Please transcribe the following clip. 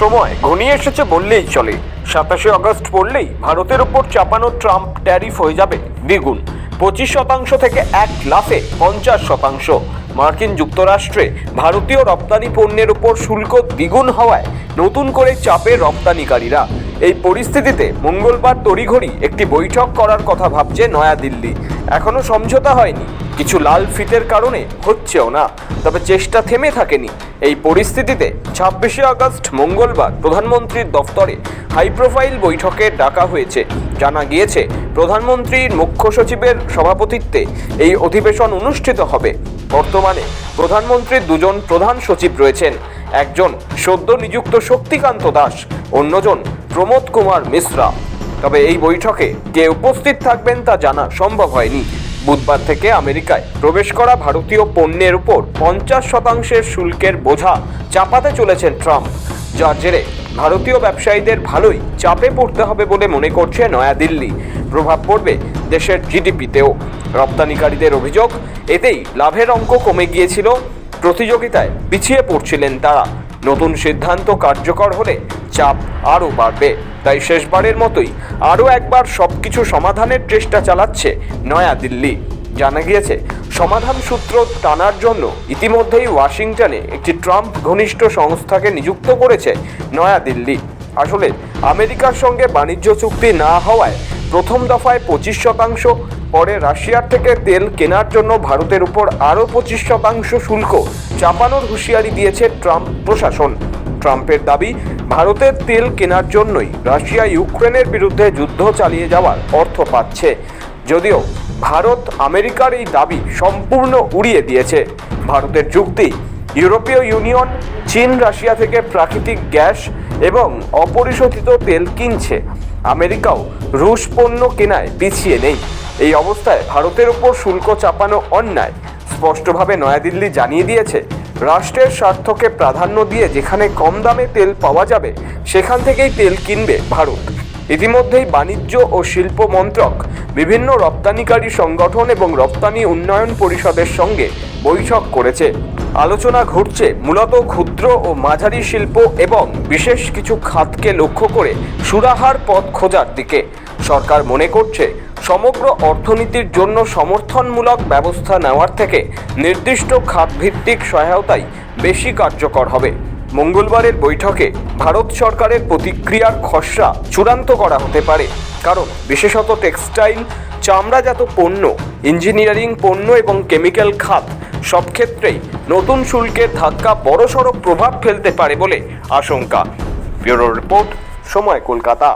সময় ঘনিয়ে এসেছে বললেই চলে। সাতাশে আগস্ট পড়লেই ভারতের ওপর চাপানো ট্রাম্প ট্যারিফ হয়ে যাবে দ্বিগুণ। পঁচিশ শতাংশ থেকে এক লাফে পঞ্চাশ শতাংশ। মার্কিন যুক্তরাষ্ট্রে ভারতীয় রপ্তানি পণ্যের উপর শুল্ক দ্বিগুণ হওয়ায় নতুন করে চাপে রপ্তানিকারীরা। এই পরিস্থিতিতে মঙ্গলবার তড়িঘড়ি একটি বৈঠক করার কথা ভাবছে নয়াদিল্লি। এখনও সমঝোতা হয়নি। কিছু লাল ফিতের কারণে হচ্ছেও না। তবে চেষ্টা থেমে থাকেনি। এই পরিস্থিতিতে ছাব্বিশে আগস্ট মঙ্গলবার প্রধানমন্ত্রীর দফতরে হাই প্রোফাইল বৈঠকে ডাকা হয়েছে। জানা গিয়েছে, প্রধানমন্ত্রীর মুখ্য সচিবের সভাপতিত্বে এই অধিবেশন অনুষ্ঠিত হবে। বর্তমানে প্রধানমন্ত্রীর দুজন প্রধান সচিব রয়েছেন। একজন সদ্য নিযুক্ত শক্তিকান্ত দাস, অন্যজন প্রমোদ কুমার মিশ্রা। তবে এই বৈঠকে কে উপস্থিত থাকবেন তা জানা সম্ভব হয়নি। বুধবার থেকে আমেরিকায় প্রবেশ করা ভারতীয় পণ্যের উপর পঞ্চাশ শতাংশের শুল্কের বোঝা চাপাতে চলেছেন ট্রাম্প। যার জেরে ভারতীয় ব্যবসায়ীদের ভালোই চাপে পড়তে হবে বলে মনে করছে নয়াদিল্লি। প্রভাব পড়বে দেশের জিডিপিতেও। রপ্তানিকারীদের অভিযোগ, এতেই লাভের অঙ্ক কমে গিয়েছিল। প্রতিযোগিতায় পিছিয়ে পড়ছিলেন তারা। নতুন সিদ্ধান্ত কার্যকর হলে চাপ আরও বাড়বে। তাই শেষবারের মতোই আরও একবার সবকিছু সমাধানের চেষ্টা চালাচ্ছে নয়াদিল্লি। জানা গিয়েছে, সমাধান সূত্র টানার জন্য ইতিমধ্যেই ওয়াশিংটনে একটি ট্রাম্প ঘনিষ্ঠ সংস্থাকে নিযুক্ত করেছে নয়াদিল্লি। আসলে, আমেরিকার সঙ্গে বাণিজ্য চুক্তি না হওয়ায় প্রথম দফায় পঁচিশ শতাংশ, পরে রাশিয়ার থেকে তেল কেনার জন্য ভারতের উপর আরও পঁচিশ শতাংশ শুল্ক চাপানোর হুঁশিয়ারি দিয়েছে ট্রাম্প প্রশাসন। ট্রাম্পের দাবি, ভারতের তেল কেনার জন্যই রাশিয়া ইউক্রেনের বিরুদ্ধে যুদ্ধ চালিয়ে যাওয়ার অর্থ পাচ্ছে। যদিও ভারত আমেরিকার এই দাবি সম্পূর্ণ উড়িয়ে দিয়েছে। ভারতের যুক্তি, ইউরোপীয় ইউনিয়ন, চীন, রাশিয়া থেকে প্রাকৃতিক গ্যাস এবং অপরিশোধিত তেল কিনছে। আমেরিকাও রুশ পণ্য কেনায় পিছিয়ে নেই। এই অবস্থায় ভারতের উপর শুল্ক চাপানো অন্যায়, স্পষ্টভাবে নয়াদিল্লি জানিয়ে দিয়েছে। রাষ্ট্রের স্বার্থকে প্রাধান্য দিয়ে যেখানে কম দামে তেল পাওয়া যাবে, সেখান থেকেই তেল কিনবে ভারত। ইতিমধ্যেই বাণিজ্য ও শিল্প মন্ত্রক, বিভিন্ন রপ্তানিকারী সংগঠন এবং রপ্তানি উন্নয়ন পরিষদের সঙ্গে বৈঠক করেছে। আলোচনা ঘটছে মূলত ক্ষুদ্র ও মাঝারি শিল্প এবং বিশেষ কিছু খাতকে লক্ষ্য করে সুরাহার পথ খোঁজার দিকে। সরকার মনে করছে, সমগ্র অর্থনীতির জন্য সমর্থনমূলক ব্যবস্থা নেওয়ার থেকে নির্দিষ্ট খাতভিত্তিক সহায়তাই বেশি কার্যকর হবে। মঙ্গলবারের বৈঠকে ভারত সরকারের প্রতিক্রিয়ার খসড়া চূড়ান্ত করা হতে পারে, কারণ বিশেষত টেক্সটাইল, চামড়াজাত পণ্য, ইঞ্জিনিয়ারিং পণ্য এবং কেমিক্যাল খাত সব ক্ষেত্রেই নতুন শুল্কের ধাক্কা বড়সড় প্রভাব ফেলতে পারে বলে আশঙ্কা। ব্যুরো রিপোর্ট, সময় কলকাতা।